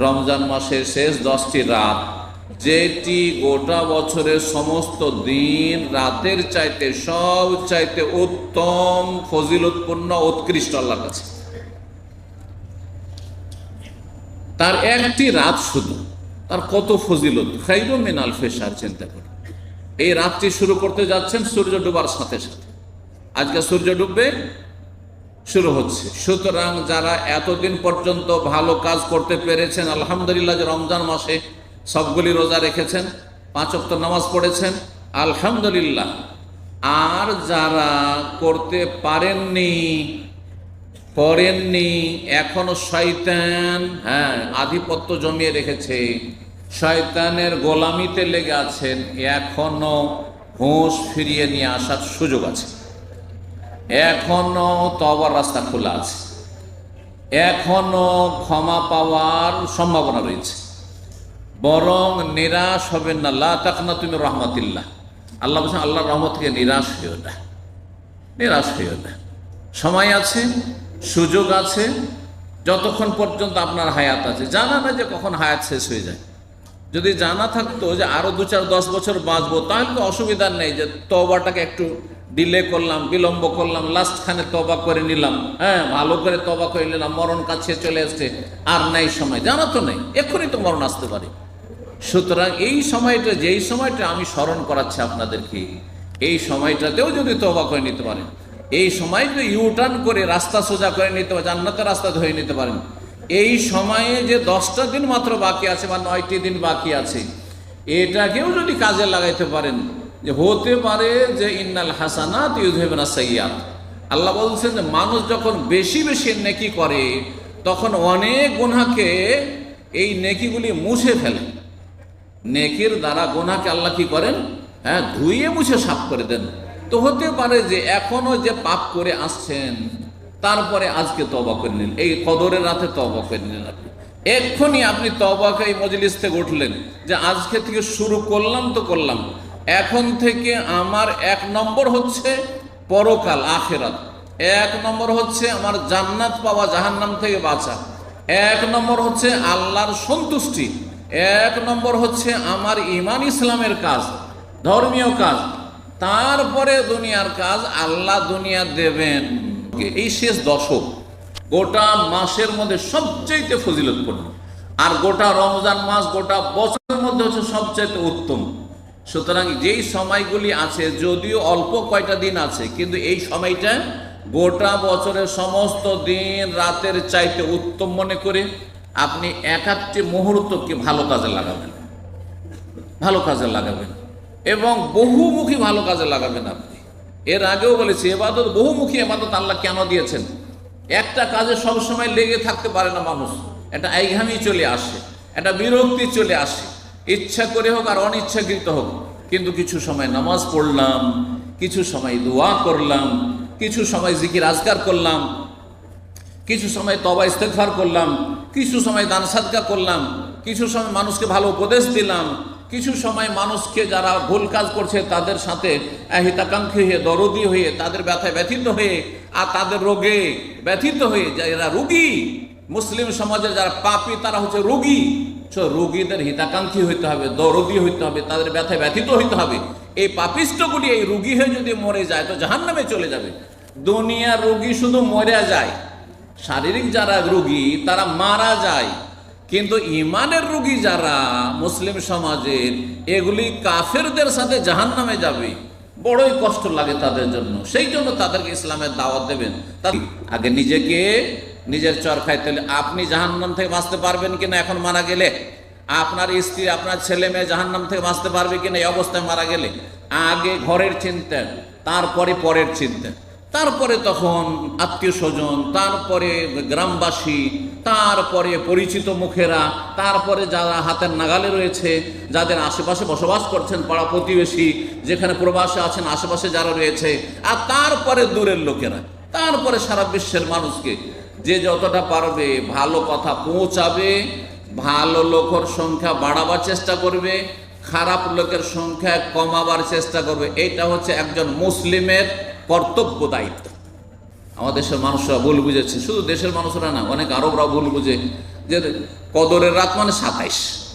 রমজান মাসের শেষ দশটি রাত, যেটি গোটা বছরের সমস্ত দিন রাতের চাইতে সব চাইতে উত্তম, ফজিলতপূর্ণ, উৎকৃষ্ট আল্লাহর কাছে। তার একটি রাত শুধু, তার কত ফজিলত? খাইরো মিন ফেসার চিন্তা করে এই রাতটি শুরু করতে যাচ্ছেন সূর্য ডুবার সাথে সাথে। আজকে সূর্য ডুববে শুরু হচ্ছে। সুতরাং যারা এতদিন পর্যন্ত ভালো কাজ করতে পেরেছেন, আলহামদুলিল্লাহ যে রমজান মাসে সবগুলি রোজা রেখেছেন, পাঁচ অক্ত নামাজ পড়েছেন, আলহামদুলিল্লাহ। আর যারা করতে পারেননি করেননি এখনও শয়তান হ্যাঁ আধিপত্য জমিয়ে রেখেছে, শয়তানের গোলামিতে লেগে আছেন, এখনও হুঁশ ফিরিয়ে নিয়ে আসার সুযোগ আছে। এখনও তবার রাস্তা খোলা আছে। এখনও ক্ষমা পাওয়ার সম্ভাবনা রয়েছে। বরং নিরাশ হবেন না। লা তাকনা তুমি রহমতিল্লাহ। আল্লাহ বলছেন আল্লাহ রহমত থেকে নিরাশ হইও না। নিরাশ হইও না। সময় আছে, সুযোগ আছে, যতক্ষণ পর্যন্ত আপনার হায়াত আছে। জানা না যে কখন হায়াত শেষ হয়ে যায়। যদি জানা থাকতো যে আরও দু চার দশ বছর বাঁচবো, তাহলে তো অসুবিধা নেই যে তবাটাকে একটু ডিলে করলাম, বিলম্ব করলাম লাস্ট খানে তবা করে নিলাম। হ্যাঁ ভালো করে তবা করে নিলাম, মরণ কাছে চলে আসছে আর নাই সময়, জানা তো নেই, এক্ষুনি তো মরণ আসতে পারে। সুতরাং এই সময়টা, যেই সময়টা আমি স্মরণ করাচ্ছি আপনাদেরকে, এই সময়টাতেও যদি তবা করে নিতে পারেন, এই সময়টা ইউটার্ন করে রাস্তা সোজা করে নিতে পারেন, জান্নাতের রাস্তা ধরে নিতে পারেন, এই সময়ে যে দশটা দিন মাত্র বাকি আছে বা নয়টি দিন বাকি আছে, এটাকেও যদি কাজে লাগাইতে পারেন যে হতে পারে যে ইন্নাল হাসানাত ইউধেবনা সৈয়াদ আল্লাহ বলছেন যে মানুষ যখন বেশি বেশি নেকি করে, তখন অনেক গুনাকে এই নেকিগুলি মুছে ফেলে। নেকির দ্বারা গোনাকে আল্লাহ কি করেন? হ্যাঁ ধুইয়ে মুছে সাফ করে দেন। তো হতে পারে যে এখনও যে পাপ করে আসছেন, তারপরে আজকে তবা করে নিলেন। এই কদরের রাতে তবা করে নিলেন আপনি। এক্ষুনি আপনি তবাকে এই মজলিস থেকে উঠলেন যে আজকে থেকে শুরু করলাম তো করলাম। এখন থেকে আমার এক নম্বর হচ্ছে পরকাল, আখেরাত। এক নম্বর হচ্ছে আমার জান্নাত পাওয়া, জাহান্নাম থেকে বাঁচা। এক নম্বর হচ্ছে আল্লাহর সন্তুষ্টি। এক নম্বর হচ্ছে আমার ইমান ইসলামের কাজ, ধর্মীয় কাজ। তারপরে দুনিয়ার কাজ আল্লাহ দুনিয়া দেবেন। এই শেষ দশক, গোটা মাসের মধ্যে সবচাইতে ফজিলতপূর্ণ। আর গোটা রমজান মাস, গোটা বছরের মধ্যে হচ্ছে সবচাইতে উত্তম। সুতরাং যেই সময়গুলি আছে, যদিও অল্প কয়টা দিন আছে, কিন্তু এই সময়টা গোটা বছরের সমস্ত দিন রাতের চাইতে উত্তম মনে করে আপনি এক একটি মুহূর্তকে ভালো কাজে লাগাবেন। ভালো কাজে লাগাবেন। এবং বহুমুখী ভালো কাজে লাগাবেন আপনি। এর আগেও বলেছি, এবাদত, বহুমুখী এবাদত আল্লাহ কেন দিয়েছেন? একটা কাজে সবসময় লেগে থাকতে পারে না মানুষ। একটা আইঘামি চলে আসে, একটা বিরক্তি চলে আসে। ইচ্ছা করে হোক আর অনিচ্ছাকৃত হোক, কিন্তু কিছু সময় নামাজ পড়লাম, কিছু সময় দোয়া করলাম, কিছু সময় জিকির আজকার করলাম, কিছু সময় তবা ইস্তেকফার করলাম, কিছু সময় দান সাদকা করলাম, কিছু সময় মানুষকে ভালো উপদেশ দিলাম, কিছু সময় মানুষকে যারা ভুল কাজ করছে তাদের সাথে হিতাকাঙ্ক্ষী হয়ে, দরদি হয়ে, তাদের ব্যথায় ব্যথিত হয়ে, আর তাদের রোগে ব্যথিত হয়ে, যারা রুগী, মুসলিম সমাজের যারা পাপি, তারা হচ্ছে রোগী। রোগীদের হিতাকাঙ্ক্ষী হইতে হবে, দরদি হইতে হবে, তাদের ব্যথায় ব্যথিত হইতে হবে। এই পাপিষ্টগুলি, এই রুগী হয়ে যদি মরে যায়, তো জাহান্নামে চলে যাবে। দুনিয়ার রোগী শুধু মরে যায়। শারীরিক যারা রুগী, তারা মারা যায়। কিন্তু ইমানের রুগী যারা, মুসলিম সমাজের, এগুলি কাফেরদের সাথে জাহান নামে যাবে। বড়ই কষ্ট লাগে তাদের জন্য। সেই জন্য তাদেরকে ইসলামের দাওয়াত দেবেন। আগে নিজেকে নিজের চর খাইতে হলে। আপনি জাহান্নাম থেকে বাঁচতে পারবেন কিনা, এখন মারা গেলে? আপনার স্ত্রী, আপনার ছেলে মেয়ে জাহান্নাম থেকে বাঁচতে পারবে কিনা, এই অবস্থায় মারা গেলে? আগে ঘরের চিন্তা তারপরে পরের চিন্তা তারপরে তখন আত্মীয় স্বজন, তারপরে গ্রামবাসী, তারপরে পরিচিত মুখেরা, তারপরে যারা হাতের নাগালে রয়েছে, যাদের আশেপাশে বসবাস করছেন পাড়া প্রতিবেশী, যেখানে প্রবাসে আছেন, আশেপাশে যারা রয়েছে, আর তারপরে দূরের লোকেরা। তারপরে সারা বিশ্বের মানুষকে যে যতটা পারবে ভালো কথা পৌঁছাবে, ভালো লোকের সংখ্যা বাড়াবার চেষ্টা করবে, খারাপ লোকের সংখ্যা কমাবার চেষ্টা করবে। এটা হচ্ছে একজন মুসলিমের কর্তব্য দায়িত্ব। আমাদের দেশের মানুষরা ভুল বুঝেছে। শুধু দেশের মানুষরা না, অনেক আরবরা ভুল বুঝে। যে কদরের রাত মানে সাতাইশ।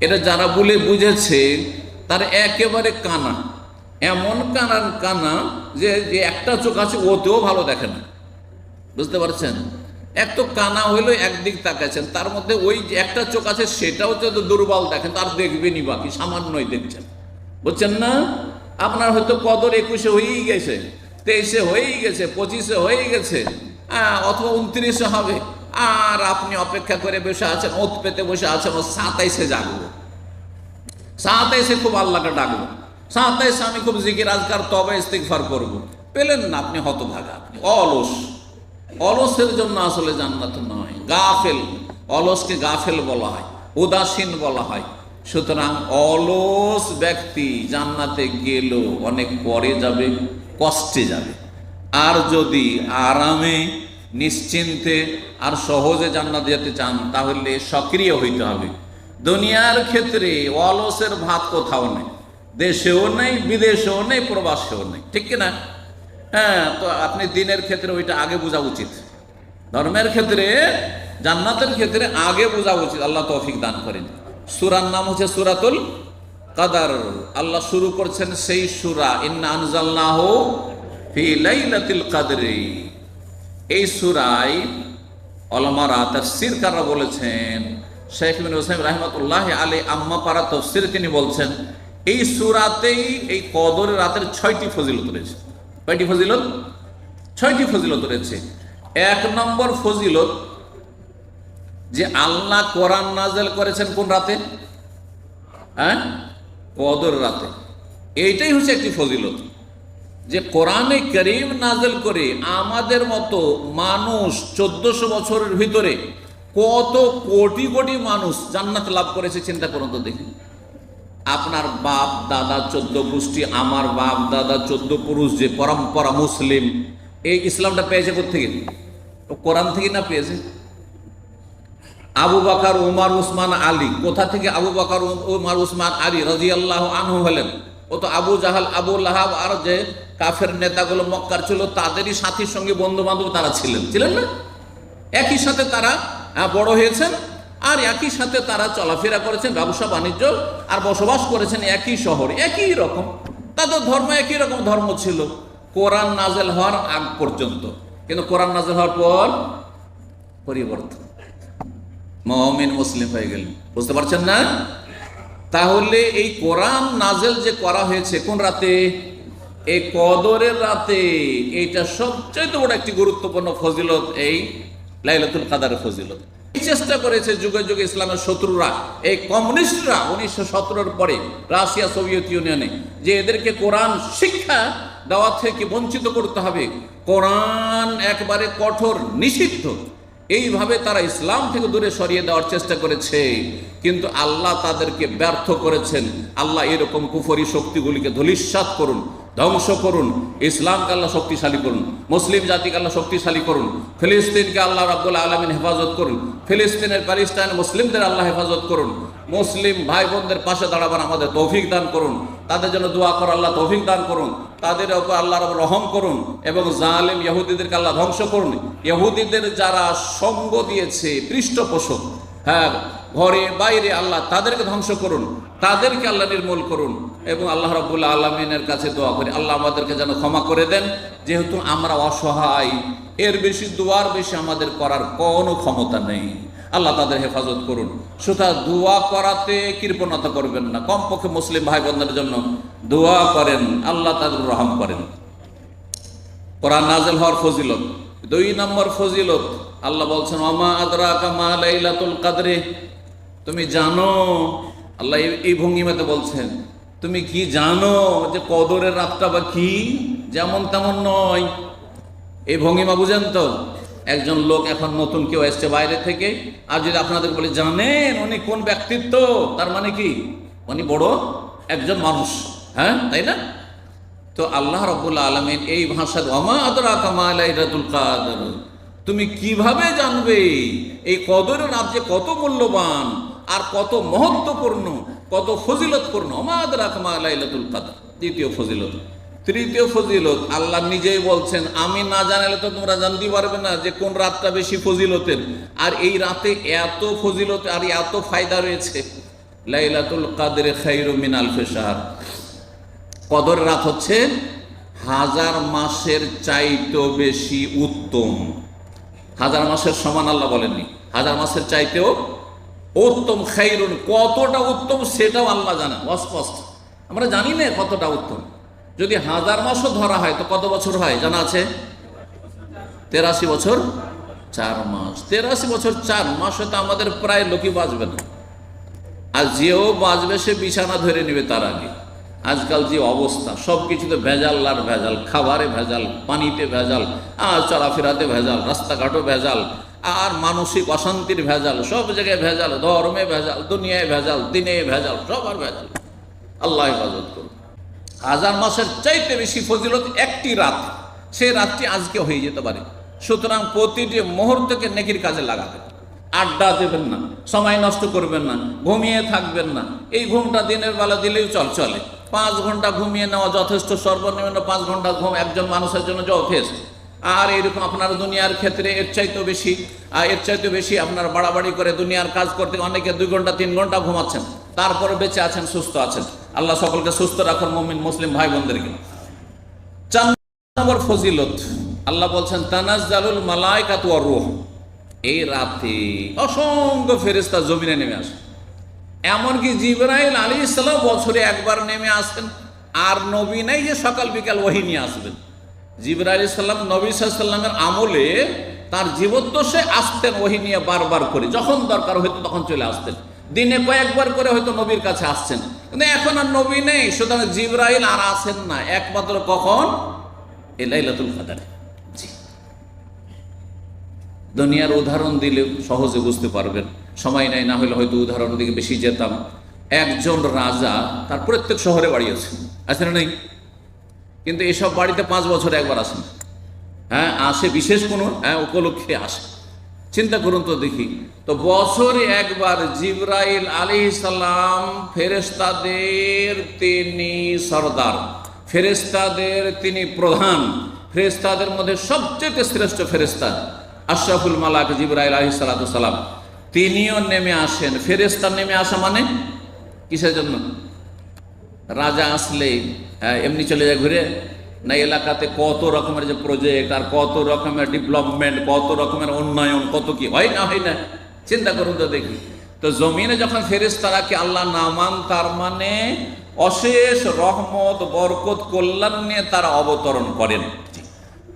এটা যারা বলে বুঝেছে, তার একেবারে কানা। এমন কানার কানা যে যে একটা চোখ আছে, ওতেও ভালো দেখে না। বুঝতে পারছেন? এক তো কানা হইল একদিক তাকাচ্ছেন তার মধ্যে ওই একটা চোখ আছে সেটাও যদি দুর্বল দেখেন তার দেখবেনই বাকি সামান্যই দেখছেন। বুঝছেন না? আপনার হয়তো কদর একুশে হয়েই গেছে তেইশে হয়েই গেছে পঁচিশে হয়েই গেছে হ্যাঁ, অথবা উনত্রিশে হবে। আর আপনি অপেক্ষা করে বসে আছেন ওত পেতে বসে আছেন ও সাতাইশে জাগবো সাতাইশে খুব আল্লাহকে ডাকবো সাতাইশে আমি খুব জিকির আজকার তবে ইস্তিগফার করব। পেলেন না আপনি হতভাগা আপনি অলস। অলসের জন্য আসলে জান্নাত নয়। গাফেল, অলসকে গাফেল বলা হয়, উদাসীন বলা হয়। সুতরাং অলস ব্যক্তি জান্নাতে গেল অনেক পরে যাবে, কষ্টে যাবে। আর যদি আরামে, নিশ্চিন্তে আর সহজে জান্নাত যেতে চান, তাহলে সক্রিয় হইতে হবে। দুনিয়ার ক্ষেত্রে অলসের ভাত কোথাও নেই, দেশেও নেই, বিদেশেও নেই, প্রবাসেও নেই, ঠিক কিনা? হ্যাঁ তো আপনি দিনের ক্ষেত্রে ওইটা আগে বোঝা উচিত। ধর্মের ক্ষেত্রে, জান্নাতের ক্ষেত্রে আগে বোঝা উচিত, আল্লাহ তৌফিক দান করেন। সুরার নাম হচ্ছে সুরাতুল কাদার। আল্লাহ শুরু করছেন সেই সুরা, ইন্না আনজালনাহু ফি কাদরি। এই সুরাই অলমারা তফসির কারা বলেছেন, শেখ বিন হোসেন রহমতুল্লাহ আলী আম্মা পারা তফসির তিনি বলছেন, এই সুরাতেই এই কদর রাতের ছয়টি ফজিলত রয়েছে। কয়টি ফজিলত? ছয়টি ফজিলত রয়েছে। এক নম্বর ফজিলত যে আল্লাহ কোরআন নাজেল করেছেন কোন রাতে? হ্যাঁ? কদর রাতে। এইটাই হচ্ছে একটি ফজিলত। যে কোরআনে করিম নাজেল করে আমাদের মতো মানুষ চোদ্দশো বছরের ভিতরে কত কোটি কোটি মানুষ জান্নাত লাভ করেছে চিন্তা করুন তো দেখি। আপনার বাপ, দাদা, চোদ্দ গোষ্ঠী, আমার বাপ, দাদা, চোদ্দ পুরুষ, যে পরম্পরা মুসলিম, এই ইসলামটা পেয়েছে থেকে ও কোরআন থেকে না পেয়েছে? আবু বাকার, উমার, উসমান, আলী, কোথা থেকে আবু বাকার, উমার, উসমান, আলী রাজি আল্লাহ আনহু হলেন? ও তো আবু জাহাল, আবু লাহাব আর যে কাফের নেতাগুলো মক্কার ছিল, তাদেরই সাথীর সঙ্গে বন্ধু বান্ধব তারা ছিলেন। ছিলেন না? একই সাথে তারা বড় হয়েছেন। আর একই সাথে তারা চলাফেরা করেছেন ব্যবসা বাণিজ্য আর বসবাস করেছেন একই শহরে, একই রকম। তাদের ধর্ম একই রকম ধর্ম ছিল। কোরআন নাজেল হওয়ার আগ পর্যন্ত। কিন্তু কোরআন নাজেল হওয়ার পর পরিবর্তন। মহমিন মুসলিম হয়ে গেলেন বুঝতে পারছেন না? তাহলে এই কোরআন নাজেল যে করা হয়েছে কোন রাতে? এই কদরের রাতে। এইটা সবচেয়ে বড় একটি গুরুত্বপূর্ণ ফজিলত এই লাইলাতুল কাদারের ফজিলত। চেষ্টা করেছে যুগে যুগে ইসলামের শত্রুরা। এই কমিউনিস্টরা উনিশশো সতেরোর পরে রাশিয়া, সোভিয়েত ইউনিয়নে যে এদেরকে কোরআন শিক্ষা দেওয়া থেকে বঞ্চিত করতে হবে, কোরআন একবারে কঠোর, নিষিদ্ধ, এইভাবে তারা ইসলাম থেকে দূরে সরিয়ে দেওয়ার চেষ্টা করেছে। কিন্তু আল্লাহ তাদেরকে ব্যর্থ করেছেন। আল্লাহ এরকম কুফরি শক্তিগুলিকে ধলিস্বাত করুন। ধ্বংস করুন, ইসলামকে আল্লাহ শক্তিশালী করুন, মুসলিম জাতিকে আল্লাহ শক্তিশালী করুন, ফিলিস্তিনকে আল্লাহ রাব্বুল আলমিন হেফাজত করুন, ফিলিস্তিনের প্যালেস্টাইন মুসলিমদের আল্লাহ হেফাজত করুন, মুসলিম ভাই বোনদের পাশে দাঁড়াবার আমাদের তৌফিক দান করুন, তাদের জন্য দোয়া কর আল্লাহ তৌফিক দান করুন, তাদের ওপর আল্লাহ রব রহম করুন এবং জালিম ইহুদিদেরকে আল্লাহ ধ্বংস করুন। ইহুদিদের যারা সঙ্গ দিয়েছে, পৃষ্ঠপোষক হ্যাঁ ঘরে বাইরে আল্লাহ তাদেরকে ধ্বংস করুন, তাদেরকে আল্লাহ নির্মূল করুন। এবং আল্লাহ রবুল্লা আলমিনের কাছে দোয়া করি। আল্লাহ আমাদেরকে যেন ক্ষমা করে দেন। যেহেতু আমরা অসহায়, এর বেশি দোয়ার বেশি আমাদের করার কোনো ক্ষমতা নেই। আল্লাহ তাদের হেফাজত করুন। সুতরাং দোয়া করাতে কৃপণতা করবেন না। কমপক্ষে মুসলিম ভাই বোনদের জন্য দোয়া করেন। আল্লাহ তাদের রহম করেন। কোরআন নাজেল হওয়ার ফজিলত। দুই নম্বর ফজিলত। আল্লাহ বলছেন অমা আদরা কামা লাইলাতুল কাদরে। তুমি জানো, আল্লাহ এই- ভঙ্গিমাতে বলছেন তুমি কি জানো যে কদরের রাতটা বা কি? যেমন তেমন নয়। এই ভঙ্গিমা বুঝেন তো, একজন লোক এখন নতুন কেউ এসছে বাইরে থেকে, আর যদি আপনাদের বলে, জানেন উনি কোন ব্যক্তিত্ব? তার মানে কি? উনি বড় একজন মানুষ হ্যাঁ তাই না? তো আল্লাহ রব্বুল্লা আলমিন এই কাদর। তুমি কীভাবে জানবে? এই কদরের রাত যে কত মূল্যবান আর কত মহত্বপূর্ণ কত ফজিলতপূর্ণ। অমা আদরা কামালাইলাতুল কাদর। দ্বিতীয় ফজিলত। তৃতীয় ফজিলত, আল্লাহ নিজেই বলছেন, আমি না জানালে তো তোমরা জানতে পারবে না যে কোন রাতটা বেশি ফজিলতের। আর এই রাতে এত ফজিলত আর এত ফায়দা রয়েছে। লাইলাতুল কাদের খাইরু মিন আলফে শাহর কদর রাত হচ্ছে হাজার মাসের চাইতেও বেশি উত্তম। হাজার মাসের সমান আল্লাহ বলেননি। হাজার মাসের চাইতেও উত্তম খাইরুন, কতটা উত্তম সেটাও আল্লাহ জানেন অস্পষ্ট। আমরা জানি না কতটা উত্তম। যদি হাজার মাসও ধরা হয়, তো কত বছর হয়? জানা আছে? তেরাশি বছর চার মাস। তেরাশি বছর চার মাস হয়তো আমাদের প্রায় লোকই বাঁচবে না। আর যেও বাঁচবে, সে বিছানা ধরে নেবে তার আগে। আজকাল যে অবস্থা সব কিছুতে ভেজাল আর ভেজাল, খাবারে ভেজাল, পানিতে ভেজাল, আর চলাফেরাতে ভেজাল, রাস্তাঘাটও ভেজাল। আর মানসিক অশান্তির ভেজাল, সব জায়গায় ভেজাল, ধর্মে ভেজাল, দুনিয়ায় ভেজাল, দিনে ভেজাল, সবার ভেজাল। আল্লাহ হেফাজত করুন। হাজার মাসের চাইতে বেশি ফজিলত একটি রাত সেই রাতটি আজকে হয়ে যেতে পারে। সুতরাং প্রতিটি মুহূর্তকে নেকির কাজে লাগাবেন। আড্ডা দেবেন না, সময় নষ্ট করবেন না, ঘুমিয়ে থাকবেন না। এই ঘুমটা দিনের বেলা দিলেও চল চলে। পাঁচ ঘণ্টা ঘুমিয়ে নেওয়া যথেষ্ট, সর্বনিম্ন পাঁচ ঘণ্টা ঘুম একজন মানুষের জন্য যথেষ্ট। আর এরকম আপনার দুনিয়ার ক্ষেত্রে এর চাইতেও বেশি এর চাইতেও বেশি আপনার বাড়াবাড়ি করে দুনিয়ার কাজ করতে অনেকে দুই ঘণ্টা, তিন ঘণ্টা ঘুমাচ্ছেন। তারপরে বেঁচে আছেন, সুস্থ আছেন। আল্লাহ সকলকে সুস্থ রাখুন মমিন মুসলিম ভাই বোনদেরকে ফজিলত, আল্লাহ বলছেন, তানাজ্জালুল মালাইকাতু ওয়ার রূহ। এই রাতে অসংখ্য ফেরেশতা জমিনে নেমে আসে। এমনকি জিবরাইল আলী ইসলাম বছরে একবার নেমে আসেন। আর নবী নাই যে সকাল বিকাল ওহি নিয়ে আসবেন। ইসলাম নবী সাল্লামের আমলে তার জীবদ্দশে আসতেন, ওহি নিয়ে বারবার করে। যখন দরকার হইতো তখন চলে আসতেন। দিনে কয়েকবার করে হয়তো নবীর কাছে আসছেন। কিন্তু এখন আর নবী নেই, সুতরাং জিবরাইল আর আসেন না। একমাত্র কখন? এ লাইলাতুল কাদারে। জি। দুনিয়ার উদাহরণ দিলে সহজে বুঝতে পারবেন। সময় নাই, না হলে হয়তো উদাহরণ দিকে বেশি যেতাম। একজন রাজা তার প্রত্যেক শহরে বাড়ি আছে। আছে না নেই? কিন্তু এসব বাড়িতে পাঁচ বছর একবার আসেন। হ্যাঁ আসে বিশেষ কোনো হ্যাঁ উপলক্ষে আসে। চিন্তা করুন তো দেখি, তো বছরে একবার জিব্রাইল আলী সালাম ফেরেস্তাদের তিনি সর্দার ফেরেস্তাদের তিনি প্রধান ফেরেস্তাদের মধ্যে সবচেয়ে শ্রেষ্ঠ ফেরেস্তা আশরাফুল মালাক জিব্রাইল আলী সালাম। তিনিও নেমে আসেন। ফেরেস্তা নেমে আসা মানে? কিসের জন্য? রাজা আসলে হ্যাঁ, এমনি চলে যায় ঘুরে না এলাকাতে কত রকমের যে প্রজেক্ট আর কত রকমের ডেভেলপমেন্ট কত রকমের উন্নয়ন কত কি হয় না হয় না চিন্তা করুন তো দেখি। তো জমিনে যখন ফেরেশতারাকে আল্লাহ নামান তার মানে অশেষ রহমত বরকত কল্যাণ নিয়ে তারা অবতরণ করেন।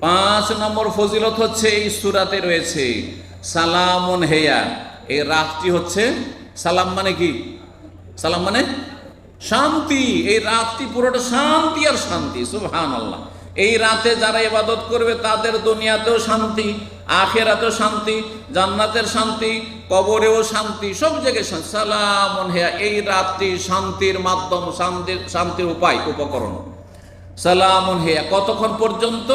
পাঁচ নম্বর ফজিলত হচ্ছে এই সুরাতে রয়েছে সালামুন হেয়া। এই রাতটি হচ্ছে সালাম মানে কি? সালাম মানে শান্তি, এই রাতটি পুরোটা শান্তি আর শান্তি সুবহান আল্লাহ এই রাতে যারা ইবাদত করবে, তাদের দুনিয়াতেও শান্তি, আখেরাতেও শান্তি, জান্নাতের শান্তি, কবরেও শান্তি, সব জায়গায়। সালামুন হেয়া, এই রাতটি শান্তির মাধ্যম, শান্তির শান্তির উপায়, উপকরণ। সালামুন হেয়া, কতক্ষণ পর্যন্ত?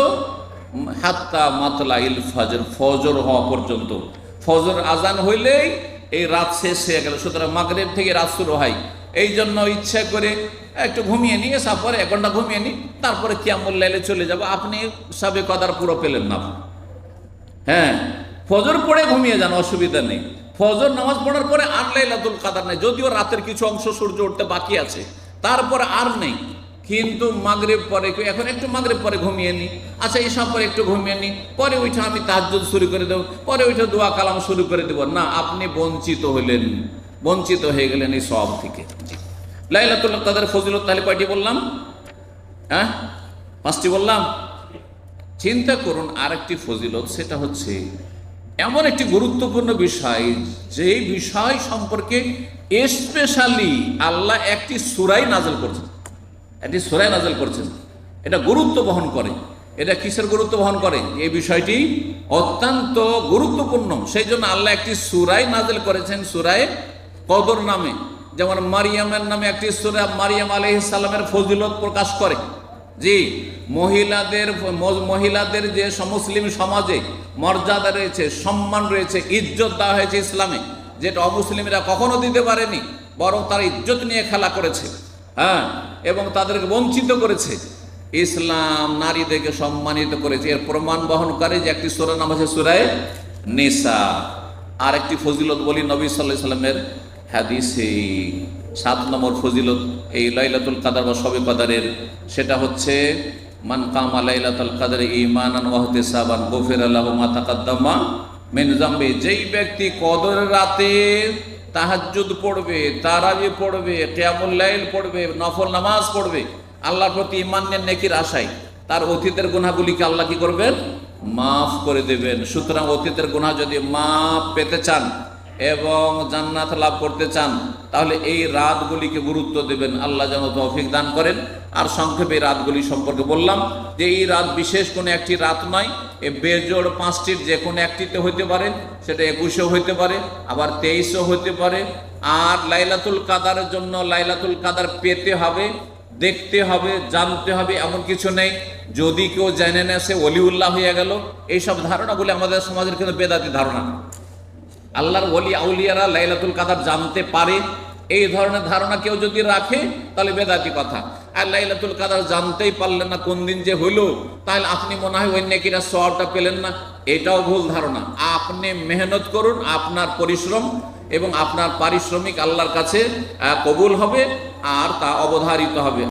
হাত্তা মাতলা ইল ফজর ফজর হওয়া পর্যন্ত। ফজর আজান হইলেই এই রাত শেষ হয়ে গেল। সুতরাং মাগরেব থেকে রাত শুরু হয়। এই জন্য ইচ্ছে করে একটু ঘুমিয়ে নিয়ে তারপরে এক ঘণ্টা ঘুমিয়ে নি তারপরে কিয়ামুল লাইলে চলে যাব। আপনি সাবে কদার পুরো পেলেন না। হ্যাঁ ফজর পড়ে ঘুমিয়ে যান, অসুবিধা নেই। ফজর নামাজ পড়ার পরে আর লাইলাতুল কাদার নেই। যদিও রাতের কিছু অংশ সূর্য উঠতে বাকি আছে, তারপরে আর নেই। কিন্তু মাগরেব পরে, এখন একটু মাগরেব পরে ঘুমিয়ে নি আচ্ছা এসব পরে একটু ঘুমিয়ে নি পরে উঠে আমি তাজ্জুদ শুরু করে দেবো। পরে উঠে দোয়া কালাম শুরু করে দেবো। না, আপনি বঞ্চিত হলেন। বঞ্চিত হয়ে গেলেন এই সব থেকে। জি। লাইলাতুল কাদের ফজিলত তাহলে কয়টি বললাম? হ্যাঁ? পাঁচটি বললাম? চিন্তা করুন, আরেকটি ফজিলত, সেটা হচ্ছে এমন একটি গুরুত্বপূর্ণ বিষয় যে বিষয় সম্পর্কে স্পেশালি আল্লাহ একটি সুরাই নাজল করছেন। একটি সুরাই নাজল করছেন। এটা গুরুত্ব বহন করে। এটা কিসের গুরুত্ব বহন করে? এই বিষয়টি অত্যন্ত গুরুত্বপূর্ণ। সেই জন্য আল্লাহ একটি সুরাই নাজল করেছেন, সুরায় কদর নামে, যেমন মারিয়ামের নামে একটি সুরা মারিয়াম আলহ সালামের ফজিলত প্রকাশ করে। জি, মহিলাদের মহিলাদের যে মুসলিম সমাজে মর্যাদা রয়েছে, সম্মান রয়েছে, ইজ্জত দেওয়া হয়েছে ইসলামে, যেটা অমুসলিমরা কখনো দিতে পারেনি, বরং তারা ইজ্জত নিয়ে খেলা করেছে। হ্যাঁ এবং তাদেরকে বঞ্চিত করেছে। ইসলাম নারীদেরকে সম্মানিত করেছে। এর প্রমাণ বহন করে যে একটি সুরা নাম আছে সুরায় নেশা আর একটি ফজিলত বলি নবী সাল্লাহ সাল্লামের হাদিসে সাত নম্বর ফজিলত, এই লাইলাতুল কাদার বা সবে কাদারের, সেটা হচ্ছে, মান কামা লাইলাতুল কাদার ইমানান ওয়াহতে সাবান গফির আল্লাহ মা তাকাদ্দামা মেন জাম্বে যেই ব্যক্তি কদরের রাতে তাহাজ্জুদ পড়বে, তারাবি পড়বে, কেয়ামুল লাইল পড়বে, নফল নামাজ পড়বে, আল্লাহর প্রতি ইমানের নেকির আশায়, তার অতীতের গুনাহগুলিকে আল্লাহ কি করবেন? মাফ করে দেবেন। সুতরাং অতীতের গুনাহ যদি মাফ পেতে চান এবং জান্নাত লাভ করতে চান, তাহলে এই রাতগুলিকে গুরুত্ব দেবেন। আল্লাহ যেন তৌফিক দান করেন। আর সংক্ষেপে রাতগুলি সম্পর্কে বললাম যে এই রাত বিশেষ কোনো একটি রাত নয়, এ বেজোড় পাঁচটির যে কোনো একটিতে হইতে পারে, সেটা একুশেও হইতে পারে, আবার তেইশও হইতে পারে। আর লাইলাতুল কাদারের জন্য লাইলাতুল কাদার পেতে হবে, দেখতে হবে, জানতে হবে, এমন কিছু নেই। যদি কেউ জেনে নেয় সে অলিউল্লাহ হয়ে গেল, এইসব ধারণাগুলি আমাদের সমাজের কিন্তু বেদাতি ধারণা আল্লাহর ওলি আউলিয়ারা লাইলাতুল কাদার জানতে পারে। এই ধরনের ধারণা কেউ যদি রাখে, তাহলে বেদাতি কথা। আর লাইলাতুল কাদার জানতেই পারলেন না কোন দিন যে হইল, তাহলে আপনি মনে হয় ওই নেকিরা সবটা পেলেন না। এটাও ভুল ধারণা। আপনি মেহনত করুন, আপনার পরিশ্রম এবং আপনার পারিশ্রমিক আল্লাহর কাছে কবুল হবে, আর তা অবধারিত হবে।